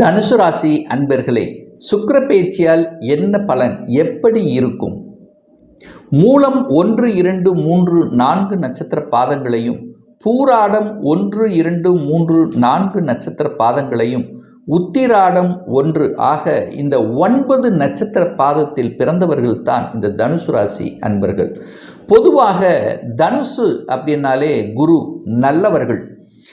தனுசு ராசி அன்பர்களே சுக்கர பேச்சியால் என்ன பலன்? எப்படி இருக்கும்? மூலம் ஒன்று இரண்டு மூன்று நான்கு நட்சத்திர பாதங்களையும் பூராடம் ஒன்று இரண்டு மூன்று நான்கு நட்சத்திர பாதங்களையும் உத்திராடம் ஒன்று ஆக இந்த ஒன்பது நட்சத்திர பாதத்தில் பிறந்தவர்கள் தான் இந்த தனுசு ராசி அன்பர்கள். பொதுவாக தனுசு அப்படின்னாலே குரு நல்லவர்கள்.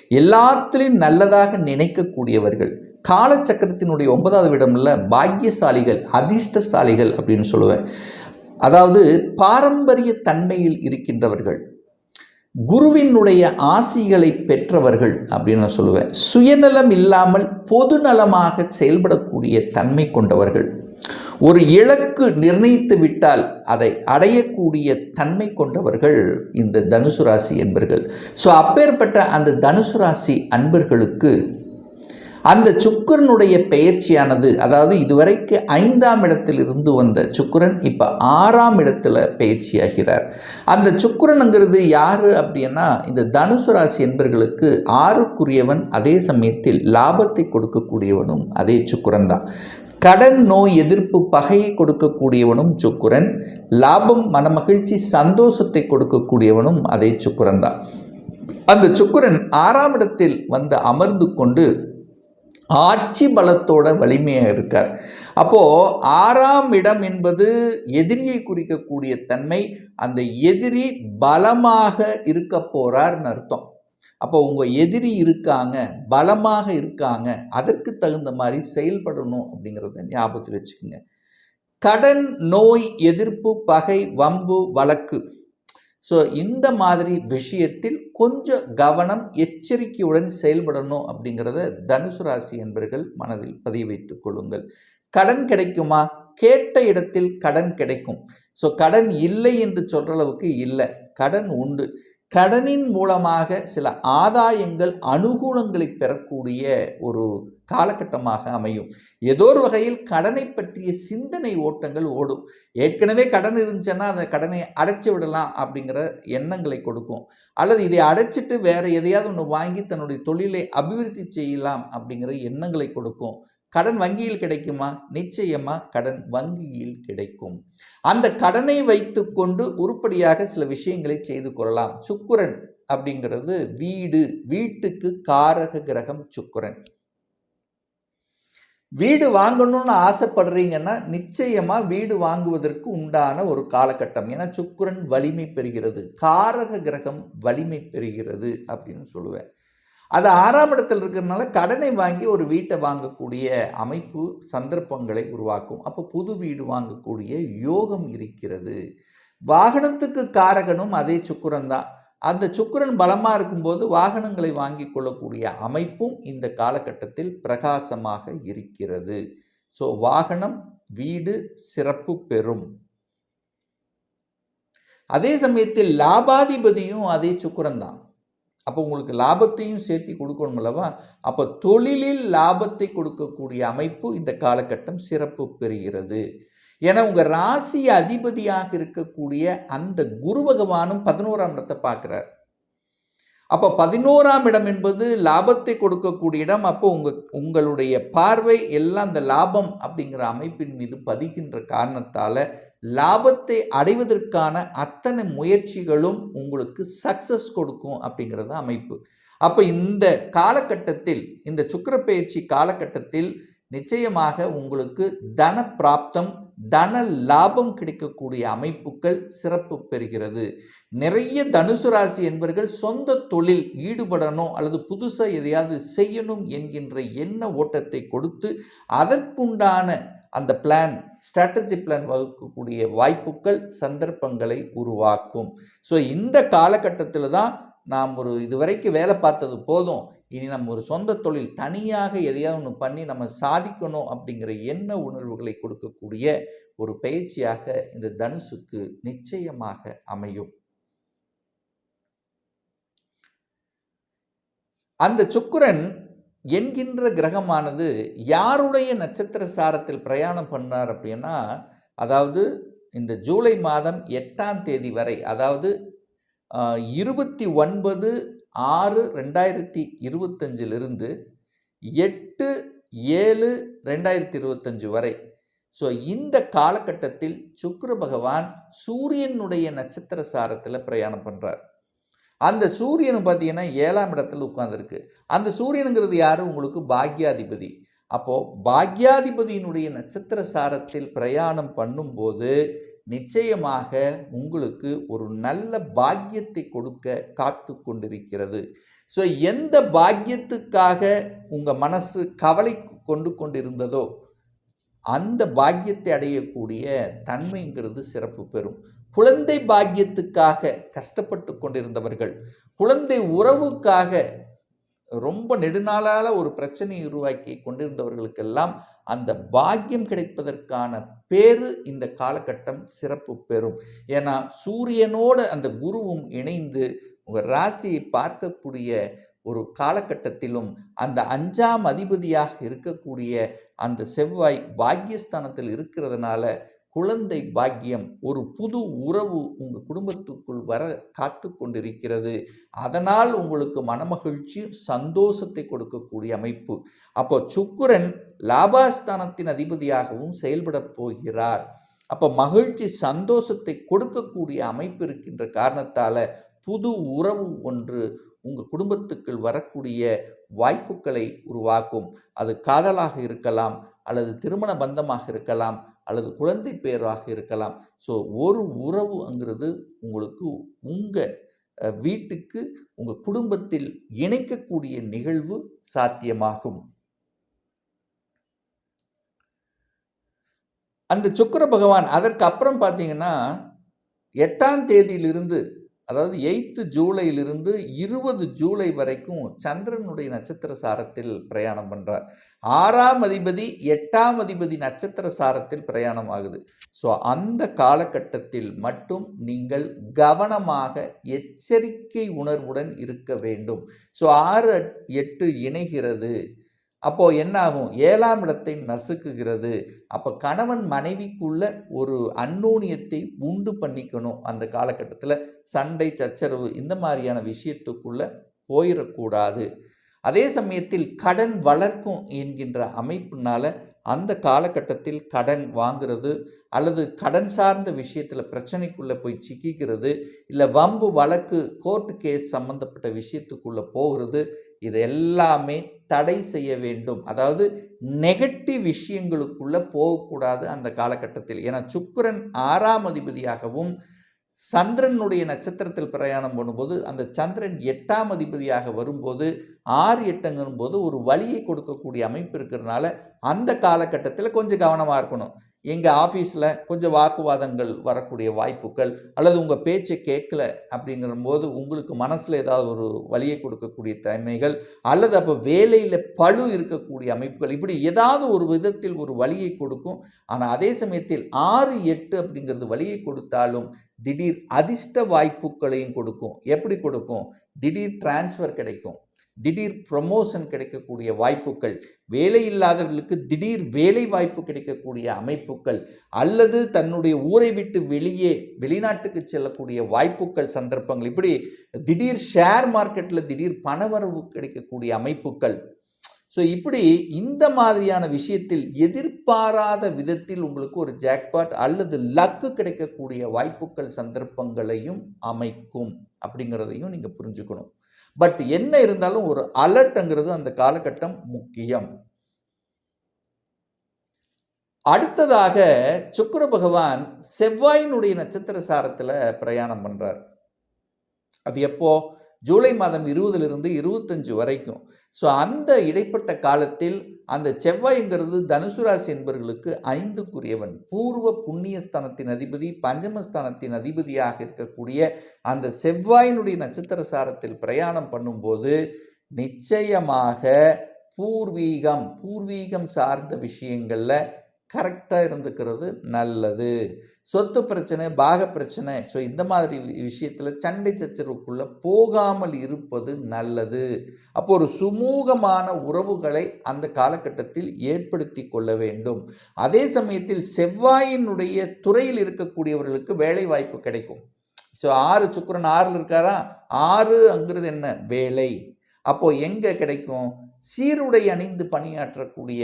எல்லாத்திலையும் நல்லதாக நினைக்கக்கூடியவர்கள். காலச்சக்கரத்தினுடைய ஒன்பதாவது இடம்ல பாக்கியசாலிகள் அதிர்ஷ்டசாலிகள் அப்படின்னு சொல்லுவேன். அதாவது பாரம்பரிய தன்மையில் இருக்கின்றவர்கள். குருவினுடைய ஆசிகளை பெற்றவர்கள் அப்படின்னு நான் சொல்லுவேன். சுயநலம் இல்லாமல் பொதுநலமாக செயல்படக்கூடிய தன்மை கொண்டவர்கள். ஒரு இலக்கு நிர்ணயித்து விட்டால் அதை அடையக்கூடிய தன்மை கொண்டவர்கள் இந்த தனுசு ராசி என்பர்கள். ஸோ அப்பேற்பட்ட அந்த தனுசு ராசி அன்பர்களுக்கு அந்த சுக்கரனுடைய பெயர்ச்சியானது அதாவது இதுவரைக்கு ஐந்தாம் இடத்தில் இருந்து வந்த சுக்கரன் இப்போ ஆறாம் இடத்துல பயிற்சியாகிறார் அந்த சுக்கரனுங்கிறது யார் அப்படின்னா இந்த தனுசு ராசி என்பர்களுக்கு ஆறுக்குரியவன் அதே சமயத்தில் லாபத்தை கொடுக்கக்கூடியவனும் அதே சுக்கரன் தான் கடன் நோய் எதிர்ப்பு பகையை கொடுக்கக்கூடியவனும் சுக்குரன் லாபம் மனமகிழ்ச்சி சந்தோஷத்தை கொடுக்கக்கூடியவனும் அதே சுக்குரன் தான். அந்த சுக்குரன் ஆறாம் இடத்தில் வந்து அமர்ந்து கொண்டு ஆட்சி பலத்தோட வலிமையாக இருக்கார். அப்போது ஆறாம் இடம் என்பது எதிரியை குறிக்கக்கூடிய தன்மை அந்த எதிரி பலமாக இருக்க போகிறார்னு அர்த்தம். அப்போ உங்கள் எதிரி இருக்காங்க பலமாக இருக்காங்க அதற்கு தகுந்த மாதிரி செயல்படணும் அப்படிங்கிறத ஞாபகத்தில் வச்சுக்கோங்க. கடன் நோய் எதிர்ப்பு பகை வம்பு வழக்கு. ஸோ இந்த மாதிரி விஷயத்தில் கொஞ்சம் கவனம் எச்சரிக்கையுடன் செயல்படணும் அப்படிங்கிறத தனுசு ராசி என்பர்கள் மனதில் பதிவு வைத்துக் கொள்ளுங்கள். கடன் கிடைக்குமா? கேட்ட இடத்தில் கடன் கிடைக்கும். ஸோ கடன் இல்லை என்று சொல்கிற அளவுக்கு இல்லை. கடன் உண்டு. கடனின் மூலமாக சில ஆதாயங்கள் அனுகூலங்களை பெறக்கூடிய ஒரு காலகட்டமாக அமையும். ஏதோ ஒரு வகையில் கடனை பற்றிய சிந்தனை ஓட்டங்கள் ஓடும். ஏற்கனவே கடன் இருந்துச்சுன்னா அந்த கடனை அடைச்சி விடலாம் அப்படிங்கிற எண்ணங்களை கொடுக்கும். அல்லது இதை அடைச்சிட்டு வேற எதையாவது ஒன்று வாங்கி தன்னுடைய தொழிலை அபிவிருத்தி செய்யலாம் அப்படிங்கிற எண்ணங்களை கொடுக்கும். கடன் வங்கியில் கிடைக்குமா? நிச்சயமா கடன் வங்கியில் கிடைக்கும். அந்த கடனை வைத்துக்கொண்டு உருப்படியாக சில விஷயங்களை செய்து கொள்ளலாம். சுக்குரன் அப்படிங்கிறது வீடு வீட்டுக்கு காரக கிரகம் சுக்குரன். வீடு வாங்கணும்னு ஆசைப்படுறீங்கன்னா நிச்சயமா வீடு வாங்குவதற்கு உண்டான ஒரு காலகட்டம். ஏன்னா சுக்குரன் வலிமை பெறுகிறது. காரக கிரகம் வலிமை பெறுகிறது அப்படின்னு சொல்லுவேன். அது ஆறாம் இடத்தில் இருக்கிறதுனால கடனை வாங்கி ஒரு வீட்டை வாங்கக்கூடிய அமைப்பு சந்தர்ப்பங்களை உருவாக்கும். அப்போ புது வீடு வாங்கக்கூடிய யோகம் இருக்கிறது. வாகனத்துக்கு காரகனும் அதே சுக்கரன் தான். அந்த சுக்கரன் பலமாக இருக்கும்போது வாகனங்களை வாங்கி கொள்ளக்கூடிய அமைப்பும் இந்த காலகட்டத்தில் பிரகாசமாக இருக்கிறது. ஸோ வாகனம் வீடு சிறப்பு பெறும். அதே சமயத்தில் லாபாதிபதியும் அதே சுக்கரன் தான். அப்போ உங்களுக்கு லாபத்தையும் சேர்த்து கொடுக்கணும் அல்லவா? அப்போ தொழிலில் லாபத்தை கொடுக்கக்கூடிய அமைப்பு இந்த காலகட்டம் சிறப்பு பெறுகிறது. ஏன்னா உங்கள் ராசி அதிபதியாக இருக்கக்கூடிய அந்த குரு பகவானும் பதினோராம் இடத்தை பார்க்குறார். அப்போ பதினோராம் இடம் என்பது லாபத்தை கொடுக்கக்கூடிய இடம். அப்போ உங்கள் உங்களுடைய பார்வை எல்லாம் அந்த லாபம் அப்படிங்கிற அமைப்பின் மீது பதிகின்ற காரணத்தால் லாபத்தை அடைவதற்கான அத்தனை முயற்சிகளும் உங்களுக்கு சக்சஸ் கொடுக்கும் அப்படிங்கிறது அமைப்பு. அப்போ இந்த காலகட்டத்தில் இந்த சுக்கரப்பயிற்சி காலகட்டத்தில் நிச்சயமாக உங்களுக்கு தன பிராப்தம் தன லாபம் கிடைக்கக்கூடிய அமைப்புகள் சிறப்பு பெறுகிறது. நிறைய தனுசு ராசி என்பவர்கள் சொந்த தொழில் ஈடுபடணும் அல்லது புதுசாக எதையாவது செய்யணும் என்கின்ற எண்ண ஓட்டத்தை கொடுத்து அதற்குண்டான அந்த பிளான் ஸ்ட்ராட்டஜி பிளான் வகுக்கக்கூடிய வாய்ப்புகள் சந்தர்ப்பங்களை உருவாக்கும். ஸோ இந்த காலகட்டத்தில் தான் நாம் ஒரு இதுவரைக்கும் வேலை பார்த்தது போதும். இனி நம்ம ஒரு சொந்த தொழில் தனியாக எதையாவது ஒன்று பண்ணி நம்ம சாதிக்கணும் அப்படிங்கிற எண்ண உணர்வுகளை கொடுக்கக்கூடிய ஒரு பயிற்சியாக இந்த தனுசுக்கு நிச்சயமாக அமையும். அந்த சுக்கிரன் என்கின்ற கிரகமானது யாருடைய நட்சத்திர சாரத்தில் பிரயாணம் பண்ணார் அப்படின்னா அதாவது இந்த ஜூலை மாதம் எட்டாம் தேதி வரை அதாவது இருபத்தி ஒன்பது ஆறு ரெண்டாயிரத்தி இருபத்தஞ்சிலிருந்து எட்டு ஏழு ரெண்டாயிரத்தி இருபத்தஞ்சு வரை. ஸோ இந்த காலகட்டத்தில் சுக்கிர பகவான் சூரியனுடைய நட்சத்திர சாரத்தில் பிரயாணம் பண்ணுறார் அந்த சூரியன் பார்த்தீங்கன்னா ஏழாம் இடத்துல உட்காந்துருக்கு அந்த சூரியனுங்கிறது யார்? உங்களுக்கு பாக்யாதிபதி. அப்போது பாக்யாதிபதியினுடைய நட்சத்திர சாரத்தில் பிரயாணம் பண்ணும்போது நிச்சயமாக உங்களுக்கு ஒரு நல்ல பாக்கியத்தை கொடுக்க காத்து கொண்டிருக்கிறது. ஸோ எந்த பாக்கியத்துக்காக உங்கள் மனசு கவலை கொண்டு கொண்டிருந்ததோ அந்த பாக்கியத்தை அடையக்கூடிய தன்மைங்கிறது சிறப்பு பெறும். குழந்தை பாக்கியத்துக்காக கஷ்டப்பட்டு கொண்டிருந்தவர்கள் குழந்தை உறவுக்காக ரொம்ப நெடுநாளால் ஒரு பிரச்சனையை உருவாக்கி கொண்டிருந்தவர்களுக்கெல்லாம் அந்த பாக்கியம் கிடைப்பதற்கான பேரு இந்த காலகட்டம் சிறப்பு பெறும். ஏன்னா சூரியனோட அந்த குருவும் இணைந்து உங்கள் ராசியை பார்க்கக்கூடிய ஒரு காலகட்டத்திலும் அந்த அஞ்சாம் அதிபதியாக இருக்கக்கூடிய அந்த செவ்வாய் பாக்கியஸ்தானத்தில் இருக்கிறதுனால குழந்தை பாக்கியம் ஒரு புது உறவு உங்கள் குடும்பத்துக்குள் வர காத்து கொண்டிருக்கிறது. அதனால் உங்களுக்கு மனமகிழ்ச்சி சந்தோஷத்தை கொடுக்கக்கூடிய அமைப்பு. அப்போ சுக்குரன் லாபாஸ்தானத்தின் அதிபதியாகவும் செயல்பட போகிறார். அப்போ மகிழ்ச்சி சந்தோஷத்தை கொடுக்கக்கூடிய அமைப்பு இருக்கின்ற காரணத்தால் புது உறவு ஒன்று உங்கள் குடும்பத்துக்குள் வரக்கூடிய வாய்ப்புகளை உருவாக்கும். அது காதலாக இருக்கலாம் அல்லது திருமண பந்தமாக இருக்கலாம் அல்லது குழந்தை பேராக இருக்கலாம். ஸோ ஒரு உறவுங்கிறது உங்களுக்கு உங்கள் வீட்டுக்கு உங்கள் குடும்பத்தில் இணைக்கக்கூடிய நிகழ்வு சாத்தியமாகும். அந்த சுக்கிர பகவான் அதற்கு அப்புறம் பார்த்தீங்கன்னா எட்டாம் தேதியிலிருந்து அதாவது எயித்து ஜூலையிலிருந்து இருபது ஜூலை வரைக்கும் சந்திரனுடைய நட்சத்திர சாரத்தில் பிரயாணம் பண்ணுறார் ஆறாம் அதிபதி எட்டாம் அதிபதி நட்சத்திர சாரத்தில் பிரயாணம் ஆகுது. ஸோ அந்த காலகட்டத்தில் மட்டும் நீங்கள் கவனமாக எச்சரிக்கை உணர்வுடன் இருக்க வேண்டும். ஸோ ஆறு எட்டு இணைகிறது. அப்போது என்னாகும்? ஏழாம் இடத்தை நசுக்குகிறது. அப்போ கணவன் மனைவிக்குள்ள ஒரு அந்நூனியத்தை உண்டு பண்ணிக்கணும். அந்த காலகட்டத்தில் சண்டை சச்சரவு இந்த மாதிரியான விஷயத்துக்குள்ளே போயிடக்கூடாது அதே சமயத்தில் கடன் வளர்க்கும் என்கின்ற அமைப்புனால அந்த காலகட்டத்தில் கடன் வாங்குறது அல்லது கடன் சார்ந்த விஷயத்தில் பிரச்சனைக்குள்ளே போய் சிக்கிக்கிறது இல்லை வம்பு வழக்கு கோர்ட்டு கேஸ் சம்மந்தப்பட்ட விஷயத்துக்குள்ளே போகிறது இது எல்லாமே தடை செய்ய வேண்டும். அதாவது நெகட்டிவ் விஷயங்களுக்குள்ளே போகக்கூடாது அந்த காலகட்டத்தில். ஏன்னா சுக்கரன் ஆறாம் அதிபதியாகவும் சந்திரனுடைய நட்சத்திரத்தில் பிரயாணம் பண்ணும்போது அந்த சந்திரன் எட்டாம் அதிபதியாக வரும்போது ஆறு எட்டுங்கும் போது ஒரு வழியை கொடுக்கக்கூடிய அமைப்பு இருக்கிறதுனால அந்த காலகட்டத்தில் கொஞ்சம் கவனமாக இருக்கணும். எங்கள் ஆஃபீஸில் கொஞ்சம் வாக்குவாதங்கள் வரக்கூடிய வாய்ப்புகள் அல்லது உங்கள் பேச்சை கேட்கல அப்படிங்கிற போது உங்களுக்கு மனசில் ஏதாவது ஒரு வழியை கொடுக்கக்கூடிய தன்மைகள் அல்லது அப்போ வேலையில் பழு இருக்கக்கூடிய அமைப்புகள் இப்படி ஏதாவது ஒரு விதத்தில் ஒரு வழியை கொடுக்கும். ஆனால் அதே சமயத்தில் ஆறு எட்டு அப்படிங்கிறது வழியை கொடுத்தாலும் திடீர் அதிர்ஷ்ட வாய்ப்புகளையும் கொடுக்கும். எப்படி கொடுக்கும்? திடீர் டிரான்ஸ்ஃபர் கிடைக்கும். திடீர் ப்ரமோஷன் கிடைக்கக்கூடிய வாய்ப்புகள் வேலை இல்லாதவர்களுக்கு திடீர் வேலை வாய்ப்பு கிடைக்கக்கூடிய அமைப்புகள் அல்லது தன்னுடைய ஊரை விட்டு வெளியே வெளிநாட்டுக்கு செல்லக்கூடிய வாய்ப்புகள் சந்தர்ப்பங்கள். இப்படி திடீர் ஷேர் மார்க்கெட்டில் திடீர் பணவரவு கிடைக்கக்கூடிய அமைப்புகள். ஸோ இப்படி இந்த மாதிரியான விஷயத்தில் எதிர்பாராத விதத்தில் உங்களுக்கு ஒரு ஜாக்பாட் அல்லது லக்கு கிடைக்கக்கூடிய வாய்ப்புகள் சந்தர்ப்பங்களையும் அமைக்கும் அப்படிங்கிறதையும் நீங்கள் புரிஞ்சுக்கணும். பட் என்ன இருந்தாலும் ஒரு அலர்ட்ங்கிறது அந்த காலகட்டம் முக்கியம். அடுத்ததாக சுக்கர பகவான் செவ்வாயினுடைய நட்சத்திர சாரத்தில் பிரயாணம் பண்ணுறார் அது எப்போ? ஜூலை மாதம் இருபதுலேருந்து இருபத்தஞ்சு வரைக்கும். ஸோ அந்த இடைப்பட்ட காலத்தில் அந்த செவ்வாய்ங்கிறது தனுசு ராசி என்பவர்களுக்கு ஐந்துக்குரியவன். பூர்வ புண்ணியஸ்தானத்தின் அதிபதி பஞ்சமஸ்தானத்தின் அதிபதியாக இருக்கக்கூடிய அந்த செவ்வாயினுடைய நட்சத்திர சாரத்தில் பிரயாணம் பண்ணும்போது நிச்சயமாக பூர்வீகம் பூர்வீகம் சார்ந்த விஷயங்களில் கரெக்டாக இருந்துக்கிறது நல்லது. சொத்து பிரச்சனை பாக பிரச்சனை. ஸோ இந்த மாதிரி விஷயத்தில் சண்டை சச்சரவுக்குள்ளே போகாமல் இருப்பது நல்லது. அப்போ ஒரு சுமூகமான உறவுகளை அந்த காலகட்டத்தில் ஏற்படுத்தி கொள்ள வேண்டும். அதே சமயத்தில் செவ்வாயினுடைய துறையில் இருக்கக்கூடியவர்களுக்கு வேலை வாய்ப்பு கிடைக்கும். ஸோ ஆறு சுக்கரன் ஆறில் இருக்காரா? ஆறு அங்கிறது என்ன? வேலை. அப்போது எங்கே கிடைக்கும்? சீருடை அணிந்து பணியாற்றக்கூடிய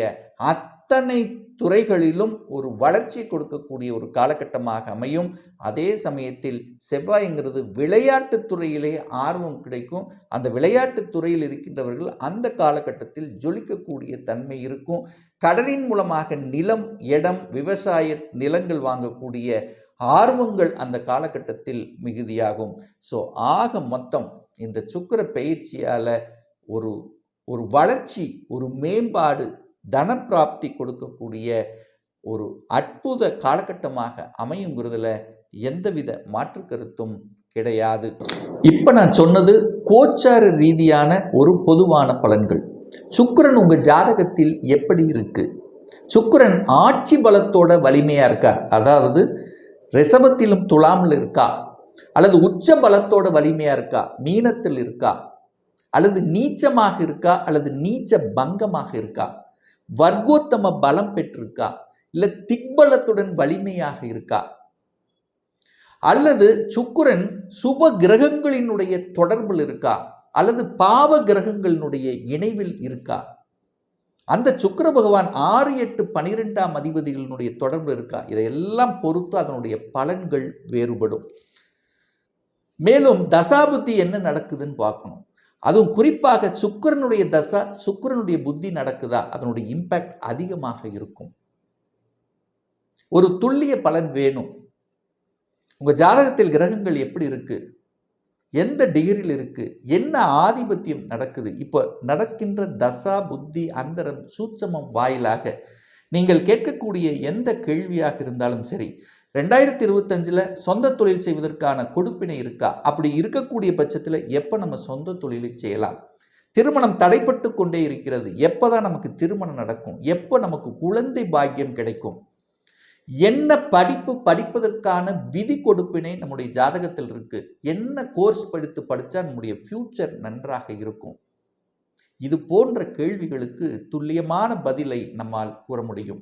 அத்தனை துறைகளிலும் ஒரு வளர்ச்சி கொடுக்கக்கூடிய ஒரு காலகட்டமாக அமையும். அதே சமயத்தில் செவ்வாய்ங்கிறது விளையாட்டு துறையிலே ஆர்வம் கிடைக்கும். அந்த விளையாட்டு துறையில் இருக்கின்றவர்கள் அந்த காலகட்டத்தில் ஜொலிக்கக்கூடிய தன்மை இருக்கும். கடனின் மூலமாக நிலம் இடம் விவசாய நிலங்கள் வாங்கக்கூடிய ஆர்வங்கள் அந்த காலகட்டத்தில் மிகுதியாகும். ஸோ ஆக மொத்தம் இந்த சுக்கிர பயிற்சியால் ஒரு ஒரு வளர்ச்சி ஒரு மேம்பாடு தனப்பிராப்தி கொடுக்கக்கூடிய ஒரு அற்புத காலகட்டமாக அமையுங்கிறதுல எந்தவித மாற்று கருத்தும் கிடையாது. இப்போ நான் சொன்னது கோச்சார ரீதியான ஒரு பொதுவான பலன்கள். சுக்கிரன் உங்கள் ஜாதகத்தில் எப்படி இருக்கு? சுக்கரன் ஆட்சி பலத்தோட வலிமையாக இருக்கா? அதாவது ரிஷபத்திலும் துலாமில் இருக்கா? அல்லது உச்ச பலத்தோட வலிமையாக இருக்கா? மீனத்தில் இருக்கா? அல்லது நீச்சமாக இருக்கா? அல்லது நீச்ச பங்கமாக இருக்கா? வர்க்கோத்தம பலம் பெற்றிருக்கா? இல்லை திக்பலத்துடன் வலிமையாக இருக்கா? அல்லது சுக்கிரன் சுப கிரகங்களினுடைய தொடர்பில் இருக்கா? அல்லது பாவ கிரகங்களினுடைய இணைவில் இருக்கா? அந்த சுக்கர பகவான் ஆறு எட்டு பனிரெண்டாம் அதிபதிகளினுடைய தொடர்பு இருக்கா? இதையெல்லாம் பொறுத்து அதனுடைய பலன்கள் வேறுபடும். மேலும் தசாபுத்தி என்ன நடக்குதுன்னு பார்க்கணும். அதுவும் குறிப்பாக சுக்கிரனுடைய தசா சுக்கரனுடைய புத்தி நடக்குதா? அதனுடைய இம்பேக்ட் அதிகமாக இருக்கும். ஒரு துல்லிய பலன் வேணும். உங்கள் ஜாதகத்தில் கிரகங்கள் எப்படி இருக்குது எந்த டிகிரியில் இருக்குது என்ன ஆதிபத்தியம் நடக்குது? இப்போ நடக்கின்ற தசா புத்தி அந்தரம் சூட்சமம் வாயிலாக நீங்கள் கேட்கக்கூடிய எந்த கேள்வியாக இருந்தாலும் சரி ரெண்டாயிரத்தி இருபத்தஞ்சில் சொந்த தொழில் செய்வதற்கான கொடுப்பினை இருக்கா? அப்படி இருக்கக்கூடிய பட்சத்தில் எப்போ நம்ம சொந்த தொழிலை செய்யலாம்? திருமணம் தடைப்பட்டு கொண்டே இருக்கிறது. எப்போ தான் நமக்கு திருமணம் நடக்கும்? எப்போ நமக்கு குழந்தை பாக்கியம் கிடைக்கும்? என்ன படிப்பு படிப்பதற்கான விதி கொடுப்பினை நம்முடைய ஜாதகத்தில் இருக்கு. என்ன கோர்ஸ் படித்து படித்தா நம்முடைய ஃப்யூச்சர் நன்றாக இருக்கும்? இது போன்ற கேள்விகளுக்கு துல்லியமான பதிலை நம்மால் கூற முடியும்.